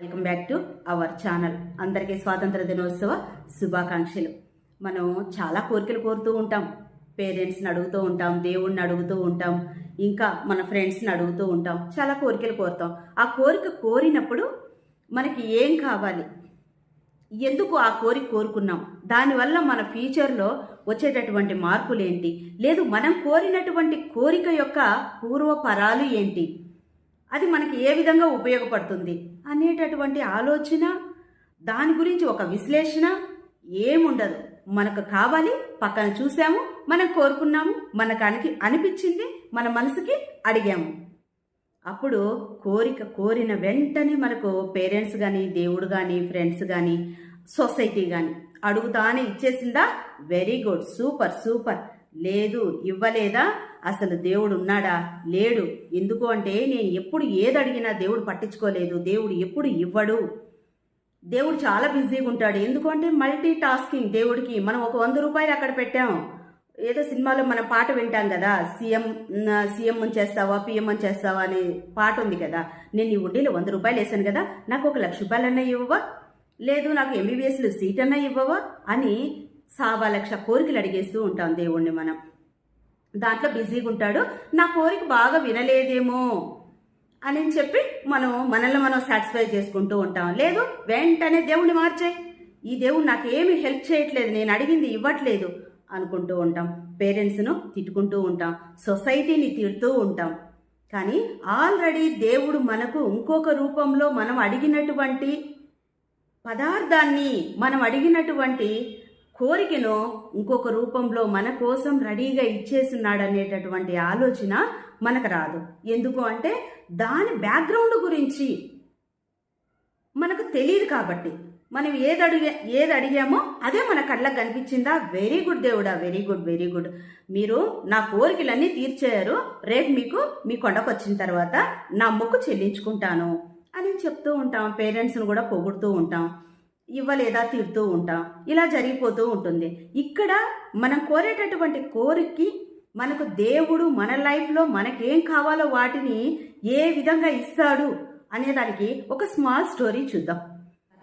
Welcome back to our channel. అందరికీ స్వాతంత్ర దినోత్సవ శుభాకాంక్షలు. మనం చాలా కోరికలు కోరుతూ ఉంటాం. పేరెంట్స్ని అడుగుతూ ఉంటాం దేవుణ్ణి అడుగుతూ ఉంటాం ఇంకా మన ఫ్రెండ్స్ని అడుగుతూ ఉంటాం. చాలా కోరికలు కోరుతాం. ఆ కోరిక కోరినప్పుడు మనకి ఏం కావాలి? ఎందుకు ఆ కోరిక కోరుకున్నాం? దానివల్ల మన ఫ్యూచర్లో వచ్చేటటువంటి మార్పులు ఏంటి? లేదు మనం కోరినటువంటి కోరిక యొక్క పూర్వపరాలు ఏంటి? అది మనకి ఏ విధంగా ఉపయోగపడుతుంది అనేటటువంటి ఆలోచన దాని గురించి ఒక విశ్లేషణ ఏముండదు. మనకు కావాలి పక్కన చూసాము మనం కోరుకున్నాము మనకానికి అనిపించింది మన మనసుకి అడిగాము. అప్పుడు కోరిక కోరిన వెంటనే మనకు పేరెంట్స్ కానీ దేవుడు కానీ ఫ్రెండ్స్ కానీ సొసైటీ కానీ అడుగుతానే ఇచ్చేసిందా? Very good super super. లేదు ఇవ్వలేదా? అసలు దేవుడు ఉన్నాడా? లేడు. ఎందుకు అంటే నేను ఎప్పుడు ఏది అడిగినా దేవుడు పట్టించుకోలేదు. దేవుడు ఎప్పుడు ఇవ్వడు. దేవుడు చాలా బిజీగా ఉంటాడు. ఎందుకంటే మల్టీ టాస్కింగ్ దేవుడికి. మనం ఒక వంద రూపాయలు అక్కడ పెట్టాం. ఏదో సినిమాలో మనం పాట వింటాం కదా. సీఎం సీఎం చేస్తావా పిఎం చేస్తావా అనే పాట ఉంది కదా. నేను ఈ ఉండేలో వంద రూపాయలు వేసాను కదా. నాకు ఒక లక్ష రూపాయలన్నా ఇవ్వవా? లేదు నాకు ఎంబీబీఎస్లో సీట్ అన్నా ఇవ్వవా? అని సావా లక్ష కోరికలు అడిగేస్తూ ఉంటాం దేవుణ్ణి మనం. దాంట్లో బిజీగా ఉంటాడు నా కోరిక బాగా వినలేదేమో అని చెప్పి మనం మనల్ని మనం సాటిస్ఫై చేసుకుంటూ ఉంటాం. లేదు వెంటనే దేవుణ్ణి మార్చేయి. ఈ దేవుడు నాకు ఏమి హెల్ప్ చేయట్లేదు నేను అడిగింది ఇవ్వట్లేదు అనుకుంటూ ఉంటాం. పేరెంట్స్ను తిట్టుకుంటూ ఉంటాం. సొసైటీని తిడుతూ ఉంటాం. కానీ ఆల్రెడీ దేవుడు మనకు ఇంకొక రూపంలో మనం అడిగినటువంటి పదార్థాన్ని మనం అడిగినటువంటి కోరికను ఇంకొక రూపంలో మన కోసం రెడీగా ఇచ్చేస్తున్నాడనేటటువంటి ఆలోచన మనకు రాదు. ఎందుకు అంటే దాని బ్యాక్గ్రౌండ్ గురించి మనకు తెలియదు కాబట్టి. మనం ఏది అడిగే ఏది అడిగామో అదే మన కళ్ళకు కనిపించిందా? వెరీ గుడ్ దేవుడా వెరీ గుడ్ వెరీ గుడ్. మీరు నా కోరికలన్నీ తీర్చేయారు. రేపు మీకు మీ కొండకు వచ్చిన తర్వాత నా మొక్కు చెల్లించుకుంటాను అని చెప్తూ ఉంటాం. పేరెంట్స్ని కూడా పొగుడుతూ ఉంటాం. ఇవ్వలేదా తిడుతూ ఉంటాం. ఇలా జరిగిపోతూ ఉంటుంది. ఇక్కడ మనం కోరేటటువంటి కోరికకి మనకు దేవుడు మన లైఫ్లో మనకేం కావాలో వాటిని ఏ విధంగా ఇస్తాడు అనేదానికి ఒక స్మాల్ స్టోరీ చూద్దాం.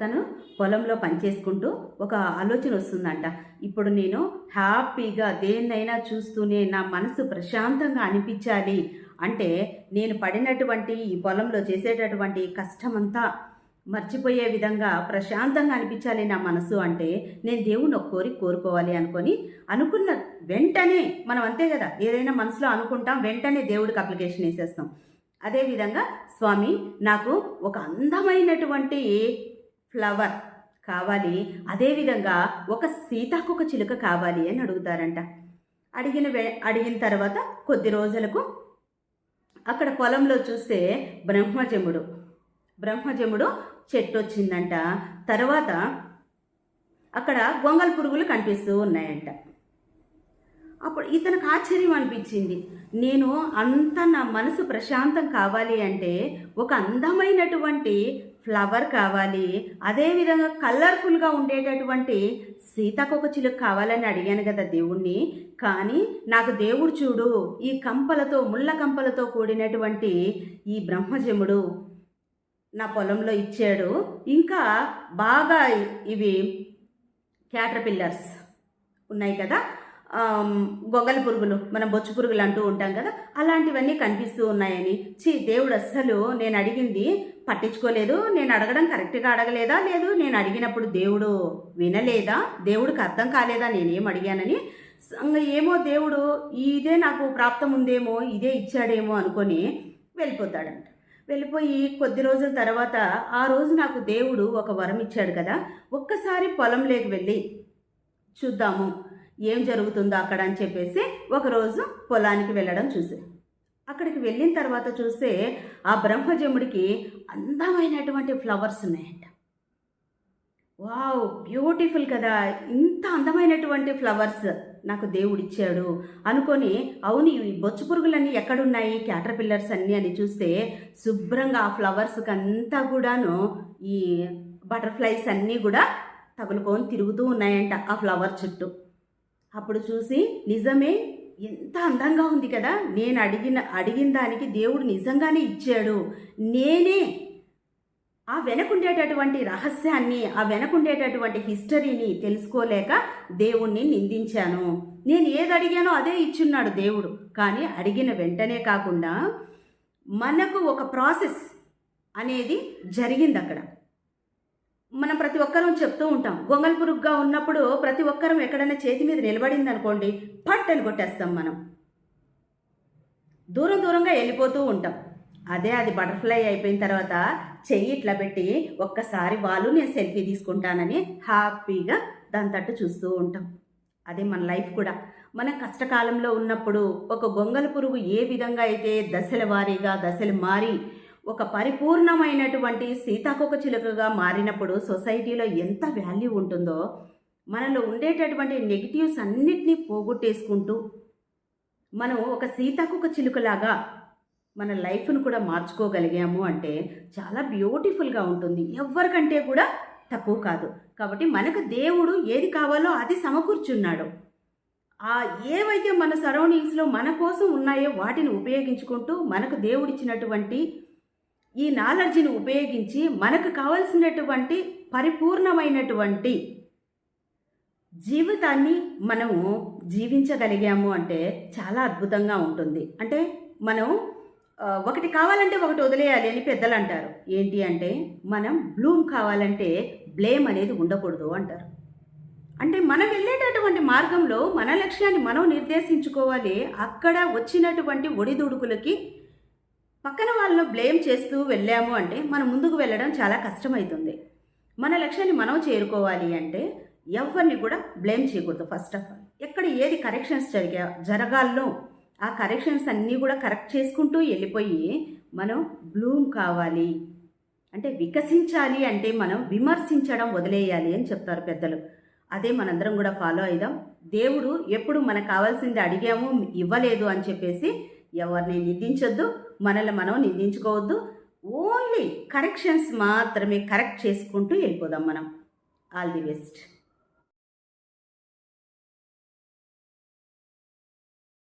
తను పొలంలో పనిచేసుకుంటూ ఒక ఆలోచన వస్తుందంట. ఇప్పుడు నేను హ్యాపీగా దేన్నైనా చూస్తూనే నా మనసు ప్రశాంతంగా అనిపించాలి అంటే నేను పడినటువంటి ఈ పొలంలో చేసేటటువంటి కష్టమంతా మర్చిపోయే విధంగా ప్రశాంతంగా అనిపించాలి నా మనసు అంటే నేను దేవుని ఒక కోరిక కోరుకోవాలి అనుకొని అనుకున్న వెంటనే మనం అంతే కదా ఏదైనా మనసులో అనుకుంటాం వెంటనే దేవుడికి అప్లికేషన్ వేసేస్తాం. అదేవిధంగా స్వామి నాకు ఒక అందమైనటువంటి ఫ్లవర్ కావాలి అదేవిధంగా ఒక సీతాకొక చిలుక కావాలి అని అడుగుతారంట. అడిగిన వె అడిగిన తర్వాత కొద్ది రోజులకు అక్కడ పొలంలో చూస్తే బ్రహ్మజముడు. బ్రహ్మజముడు చెట్టు వచ్చిందంట తర్వాత అక్కడ గొంగల్ పురుగులు కనిపిస్తూ ఉన్నాయంట. అప్పుడు ఇతనికి ఆశ్చర్యం అనిపించింది. నేను అంత నా మనసు ప్రశాంతం కావాలి అంటే ఒక అందమైనటువంటి ఫ్లవర్ కావాలి అదేవిధంగా కలర్ఫుల్గా ఉండేటటువంటి సీతాకొకచిలుక కావాలని అడిగాను కదా దేవుణ్ణి. కానీ నాకు దేవుడు చూడు ఈ కంపలతో ముళ్ళ కంపలతో కూడినటువంటి ఈ బ్రహ్మజముడు నా పొలంలో ఇచ్చాడు. ఇంకా బాగా ఇవి క్యాటర్పిల్లర్స్ ఉన్నాయి కదా. గొంగల పురుగులు మనం బొచ్చు పురుగులు అంటూ ఉంటాం కదా. అలాంటివన్నీ కనిపిస్తూ ఉన్నాయని. చీ దేవుడు అస్సలు నేను అడిగింది పట్టించుకోలేదు. నేను అడగడం కరెక్ట్గా అడగలేదా? లేదు నేను అడిగినప్పుడు దేవుడు వినలేదా? దేవుడికి అర్థం కాలేదా? నేనేం అడిగానని. ఏమో దేవుడు ఇదే నాకు ప్రాప్తం ఉందేమో ఇదే ఇచ్చాడేమో అనుకొని వెళ్ళిపోతాడంట. వెళ్ళిపోయి కొద్ది రోజుల తర్వాత ఆ రోజు నాకు దేవుడు ఒక వరం ఇచ్చాడు కదా ఒక్కసారి పొలంలోకి వెళ్ళి చూద్దాము ఏం జరుగుతుందో అక్కడ అని చెప్పేసి ఒకరోజు పొలానికి వెళ్ళడం చూసి. అక్కడికి వెళ్ళిన తర్వాత చూస్తే ఆ బ్రహ్మజముడికి అందమైనటువంటి ఫ్లవర్స్ ఉన్నాయంట. వావ్ బ్యూటిఫుల్ కదా. ఇంత అందమైనటువంటి ఫ్లవర్స్ నాకు దేవుడిచ్చాడు. అనుకొని అవును ఈ బొచ్చు పురుగులన్నీ ఎక్కడున్నాయి? క్యాటర్ పిల్లర్స్ అన్నీ అని చూస్తే శుభ్రంగా ఆ ఫ్లవర్స్కి అంతా కూడాను ఈ బటర్ఫ్లైస్ అన్నీ కూడా తగులుకొని తిరుగుతూ ఉన్నాయంట ఆ ఫ్లవర్ చుట్టూ. అప్పుడు చూసి నిజమే ఎంత అందంగా ఉంది కదా. నేను అడిగిన అడిగిన దానికి దేవుడు నిజంగానే ఇచ్చాడు. నేనే ఆ వెనకుండేటటువంటి రహస్యాన్ని ఆ వెనకుండేటటువంటి హిస్టరీని తెలుసుకోలేక దేవుణ్ణి నిందించాను. నేను ఏది అడిగానో అదే ఇచ్చున్నాడు దేవుడు. కానీ అడిగిన వెంటనే కాకుండా మనకు ఒక ప్రాసెస్ అనేది జరిగింది అక్కడ మనం ప్రతి ఒక్కరం చెప్తూ ఉంటాం గొంగల్ పురుగుగా ఉన్నప్పుడు ప్రతి ఒక్కరం ఎక్కడైనా చేతి మీద నిలబడింది అనుకోండి పట్ అని కొట్టేస్తాం మనం. దూరం దూరంగా వెళ్ళిపోతూ ఉంటాం. అదే అది బటర్ఫ్లై అయిపోయిన తర్వాత చెయ్యి ఇట్లా పెట్టి ఒక్కసారి వాళ్ళు నేను సెల్ఫీ తీసుకుంటానని హ్యాపీగా దాని తట్టు చూస్తూ ఉంటాం. అదే మన లైఫ్ కూడా. మన కష్టకాలంలో ఉన్నప్పుడు ఒక గొంగల పురుగు ఏ విధంగా అయితే దశల వారీగా దశలు మారి ఒక పరిపూర్ణమైనటువంటి సీతాకొక చిలుకగా మారినప్పుడు సొసైటీలో ఎంత వాల్యూ ఉంటుందో మనలో ఉండేటటువంటి నెగిటివ్స్ అన్నిటినీ పోగొట్టేసుకుంటూ మనం ఒక సీతాకొక చిలుకలాగా మన లైఫ్ను కూడా మార్చుకోగలిగాము అంటే చాలా బ్యూటిఫుల్గా ఉంటుంది. ఎవరికంటే కూడా తక్కువ కాదు. కాబట్టి మనకు దేవుడు ఏది కావాలో అది సమకూర్చున్నాడు. ఆ ఏవైతే మన సరౌండింగ్స్లో మన కోసం ఉన్నాయో వాటిని ఉపయోగించుకుంటూ మనకు దేవుడిచ్చినటువంటి ఈ నాలెడ్జ్ని ఉపయోగించి మనకు కావలసినటువంటి పరిపూర్ణమైనటువంటి జీవితాన్ని మనము జీవించగలిగాము అంటే చాలా అద్భుతంగా ఉంటుంది. అంటే మనం ఒకటి కావాలంటే ఒకటి వదిలేయాలి అని పెద్దలు అంటారు. ఏంటి అంటే మనం బ్లూమ్ కావాలంటే బ్లేమ్ అనేది ఉండకూడదు అంటారు. అంటే మనం వెళ్ళేటటువంటి మార్గంలో మన లక్ష్యాన్ని మనం నిర్దేశించుకోవాలి. అక్కడ వచ్చినటువంటి ఒడిదుడుకులకి పక్కన వాళ్ళను బ్లేమ్ చేస్తూ వెళ్ళాము అంటే మనం ముందుకు వెళ్ళడం చాలా కష్టమవుతుంది మన లక్ష్యాన్ని మనం చేరుకోవాలి అంటే ఎవరిని కూడా బ్లేమ్ చేయకూడదు ఫస్ట్ ఆఫ్ ఆల్. ఎక్కడ ఏది కరెక్షన్స్ జరిగా జరగాలో ఆ కరెక్షన్స్ అన్నీ కూడా కరెక్ట్ చేసుకుంటూ వెళ్ళిపోయి మనం బ్లూమ్ కావాలి. అంటే వికసించాలి అంటే మనం విమర్శించడం వదిలేయాలి అని చెప్తారు పెద్దలు. అదే మనందరం కూడా ఫాలో అయిదాం. దేవుడు ఎప్పుడు మనకు కావాల్సింది అడిగాము ఇవ్వలేదు అని చెప్పేసి ఎవరిని నిందించొద్దు మనల్ని మనం నిందించుకోవద్దు. ఓన్లీ కరెక్షన్స్ మాత్రమే కరెక్ట్ చేసుకుంటూ వెళ్ళిపోదాం మనం. All the best.